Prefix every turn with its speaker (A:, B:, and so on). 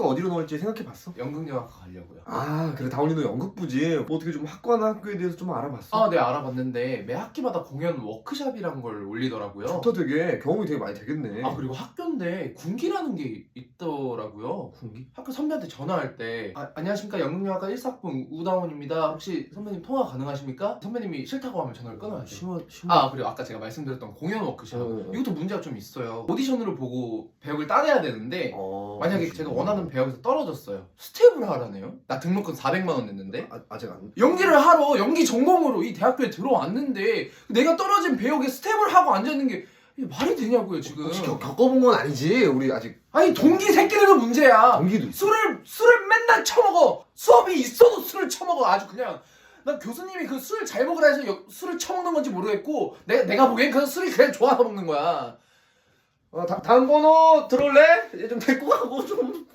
A: 학과 어디로 넣을지 생각해봤어?
B: 연극영화과 가려고요.
A: 아 그래 다운이 너 연극부지 뭐 어떻게 좀 학과나 학교에 대해서 좀 알아봤어?
B: 아, 네 알아봤는데 매 학기마다 공연 워크샵이란 걸 올리더라고요.
A: 좋다 되게 경험이 되게 많이 되겠네
B: 아 그리고 학교인데 군기라는 게 있더라고요.
A: 군기?
B: 학교 선배한테 전화할 때 아, 안녕하십니까 연극영화과 1사학번 우다원입니다. 혹시 선배님 통화 가능하십니까? 선배님이 싫다고 하면 전화를 끊어야 돼요.
A: 심한 심한
B: 아 그리고 아까 제가 말씀드렸던 공연 워크샵
A: 어, 어.
B: 이것도 문제가 좀 있어요. 오디션으로 보고 배역을 따내야 되는데
A: 어,
B: 만약에
A: 그렇지.
B: 제가 원하는 배역에서 떨어졌어요. 스텝을 하라네요. 나 등록금 400만 원 냈는데
A: 아, 아직 안
B: 연기를 하러 연기 전공으로 이 대학교에 들어왔는데 내가 떨어진 배역에 스텝을 하고 앉아 있는 게 이게 말이 되냐고요 지금.
A: 혹시 겪, 겪어본 건 아니지 우리 아직
B: 아니 동기 새끼들도 문제야.
A: 동기도 있어
B: 술을 술을 맨날 처먹어. 수업이 있어도 술을 처먹어. 아주 그냥. 난 교수님이 그 술 잘 먹으라 해서 여- 술을 처먹는 건지 모르겠고 내, 내가 보기엔 그 술이 그냥 좋아서 먹는 거야.
A: 어, 다, 다음 번호 들어올래? 얘 좀 데리고 가고 좀